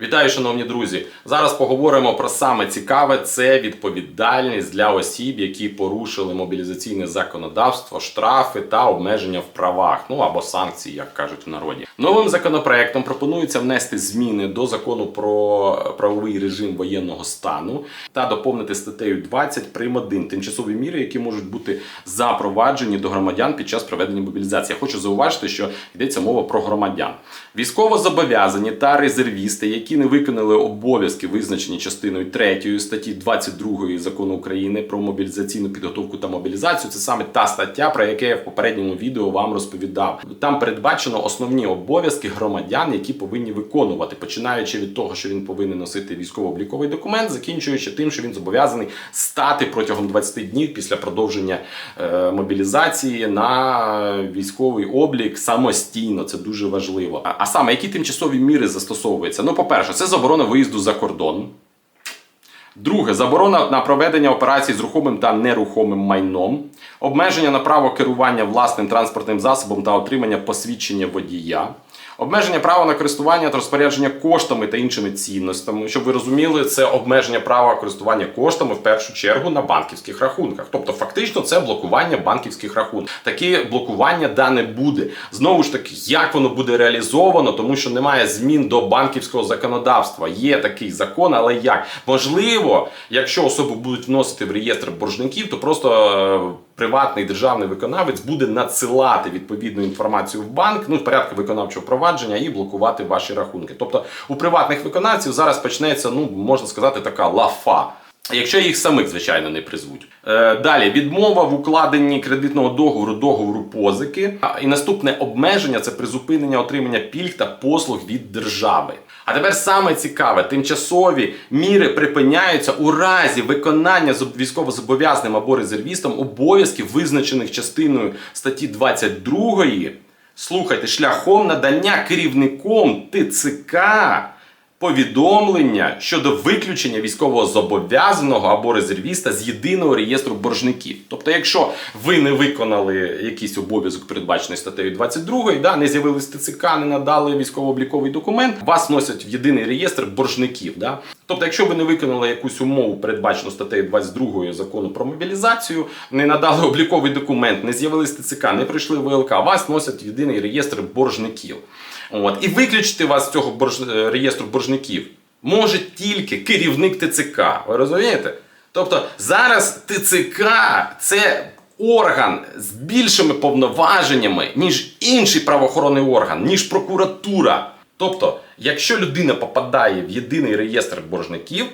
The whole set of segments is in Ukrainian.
Вітаю, шановні друзі! Зараз поговоримо про саме цікаве це відповідальність для осіб, які порушили мобілізаційне законодавство, штрафи та обмеження в правах, ну або санкції, як кажуть в народі. Новим законопроектом пропонується внести зміни до закону про правовий режим воєнного стану та доповнити статтею 20 прим. 1 тимчасові міри, які можуть бути запроваджені до громадян під час проведення мобілізації. Я хочу зауважити, що йдеться мова про громадян. Військовозобов'язані та резервісти, які не виконали обов'язки, визначені частиною 3 статті 22 закону України про мобілізаційну підготовку та мобілізацію. Це саме та стаття, про яку я в попередньому відео вам розповідав. Там передбачено основні обов'язки громадян, які повинні виконувати, починаючи від того, що він повинен носити військово-обліковий документ, закінчуючи тим, що він зобов'язаний стати протягом 20 днів після продовження е, мобілізації на військовий облік самостійно. Це дуже важливо. А, а саме які тимчасові міри застосовуються? Ну, по-перше, це заборона виїзду за кордон. Друге заборона на проведення операцій з рухомим та нерухомим майном, обмеження на право керування власним транспортним засобом та отримання посвідчення водія, обмеження права на користування та розпорядження коштами та іншими цінностями. Щоб ви розуміли, це обмеження права користування коштами в першу чергу на банківських рахунках. Тобто, фактично, це блокування банківських рахунків. Таке блокування дане буде. Знову ж таки, як воно буде реалізовано, тому що немає змін до банківського законодавства. Є такий закон, але як можливо, якщо особу будуть вносити в реєстр боржників, то просто. Приватний державний виконавець буде надсилати відповідну інформацію в банк, ну в порядку виконавчого провадження і блокувати ваші рахунки. Тобто у приватних виконавців зараз почнеться, ну можна сказати, така лафа. Якщо їх самих, звичайно, не призвуть. Е, далі відмова в укладенні кредитного договору, договору позики. І наступне обмеження це призупинення отримання пільг та послуг від держави. А тепер саме цікаве: тимчасові міри припиняються у разі виконання зоб- військовозобов'язаним або резервістом обов'язків, визначених частиною статті 22 Слухайте, шляхом надання керівником ТЦК повідомлення щодо виключення військового зобов'язаного або резервіста з єдиного реєстру боржників. Тобто, якщо ви не виконали якийсь обов'язок, передбачений статтею 22, да, не з'явились ТЦК, не надали військово-обліковий документ, вас носять в єдиний реєстр боржників. Да? Тобто, якщо ви не виконали якусь умову, передбачену статтею 22 закону про мобілізацію, не надали обліковий документ, не з'явились ТЦК, не прийшли ВЛК, вас носять в єдиний реєстр боржників. От. І виключити вас з цього борж... е, реєстру боржників може тільки керівник ТЦК. Ви розумієте? Тобто зараз ТЦК це орган з більшими повноваженнями, ніж інший правоохоронний орган, ніж прокуратура. Тобто, якщо людина попадає в єдиний реєстр боржників,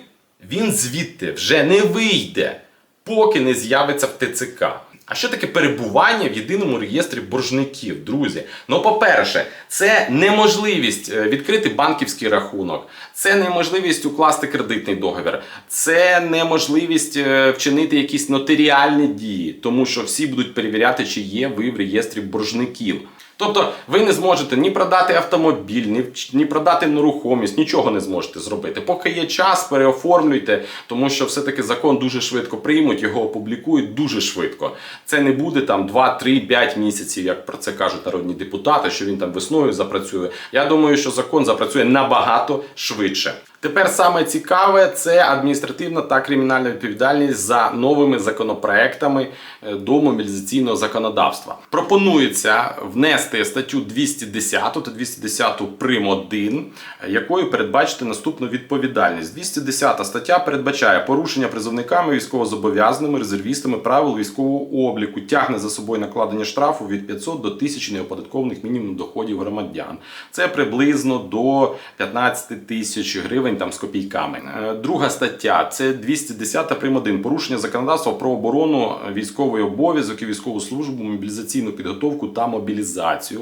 він звідти вже не вийде, поки не з'явиться в ТЦК. А що таке перебування в єдиному реєстрі боржників, друзі? Ну, по-перше, це неможливість е, відкрити банківський рахунок, це неможливість укласти кредитний договір, це неможливість е, вчинити якісь нотаріальні дії, тому що всі будуть перевіряти, чи є ви в реєстрі боржників. Тобто ви не зможете ні продати автомобіль, ні, ні продати нерухомість, нічого не зможете зробити. Поки є час, переоформлюйте, тому що все-таки закон дуже швидко приймуть, його опублікують дуже швидко. Це не буде там 2, 3, 5 місяців, як про це кажуть народні депутати, що він там весною запрацює. Я думаю, що закон запрацює набагато швидше. Тепер саме цікаве це адміністративна та кримінальна відповідальність за новими законопроектами е, до мобілізаційного законодавства. Пропонується внести статтю 210 та 210 прим. 1, е, якою передбачити наступну відповідальність. 210 стаття передбачає порушення призовниками, військовозобов'язаними, резервістами правил військового обліку, тягне за собою накладення штрафу від 500 до 1000 неоподаткованих мінімум доходів громадян. Це приблизно до 15 тисяч гривень там з копійками. Е, Друга стаття це 210 прим. 1. Порушення законодавства про оборону, військовий обов'язок і військову службу, мобілізаційну підготовку та мобілізацію.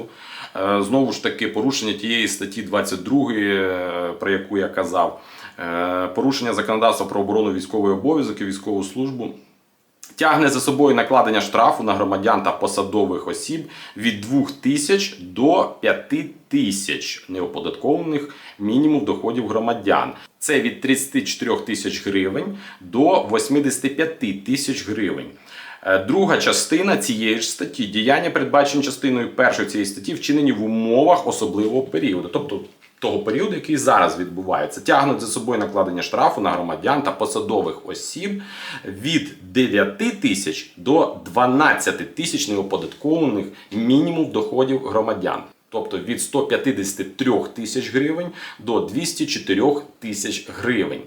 Е, Знову ж таки, порушення тієї статті 22, е, про яку я казав. Порушення законодавства про оборону військовий обов'язок і військову службу. Тягне за собою накладення штрафу на громадян та посадових осіб від 2 тисяч до 5 тисяч неоподаткованих мінімум доходів громадян. Це від 34 тисяч гривень до 85 тисяч гривень. Е, Друга частина цієї ж статті діяння, передбачені частиною першої цієї статті, вчинені в умовах особливого періоду. Тобто того періоду, який зараз відбувається, тягнуть за собою накладення штрафу на громадян та посадових осіб від 9 тисяч до 12 тисяч неоподаткованих мінімум доходів громадян. Тобто від 153 тисяч гривень до 204 тисяч гривень.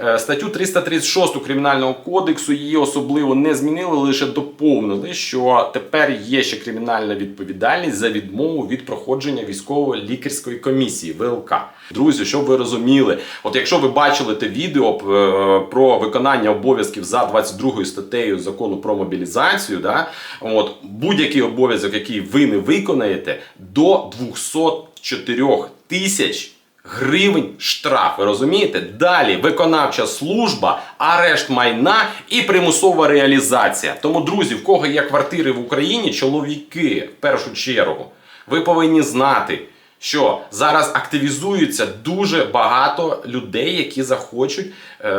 Е, Статтю 336 Кримінального кодексу її особливо не змінили, лише доповнили, що тепер є ще кримінальна відповідальність за відмову від проходження військово-лікарської комісії ВЛК. Друзі, щоб ви розуміли, от якщо ви бачили те відео е, про виконання обов'язків за 22 статтею закону про мобілізацію, да, от, будь-який обов'язок, який ви не виконаєте, до 204 тисяч гривень штраф. Ви розумієте? Далі виконавча служба, арешт майна і примусова реалізація. Тому, друзі, в кого є квартири в Україні, чоловіки в першу чергу, ви повинні знати. Що зараз активізується дуже багато людей, які захочуть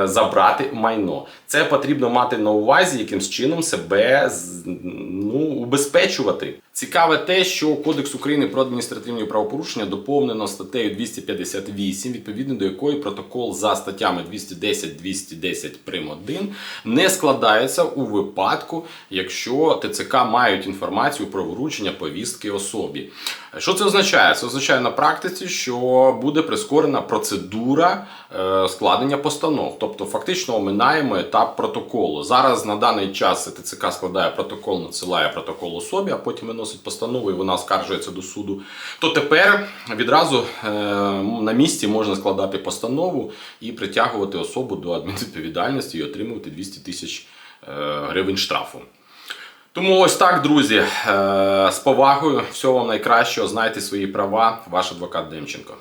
забрати майно. Це потрібно мати на увазі, яким чином себе ну, убезпечувати. Цікаве те, що Кодекс України про адміністративні правопорушення доповнено статтею 258, відповідно до якої протокол за статтями 210-210 прим. 1 не складається у випадку, якщо ТЦК мають інформацію про вручення повістки особі. Що це означає? Це означає на практиці, що буде прискорена процедура е, складення постанов. Тобто, фактично оминаємо етап протоколу. Зараз на даний час ТЦК складає протокол, надсилає протокол особі, а потім виносить постанову і вона оскаржується до суду. То тепер відразу е, на місці можна складати постанову і притягувати особу до адмінвідповідальності і отримувати 200 тисяч е, гривень штрафу. Тому ось так, друзі, е, з повагою, всього вам найкращого, знайте свої права, ваш адвокат Демченко.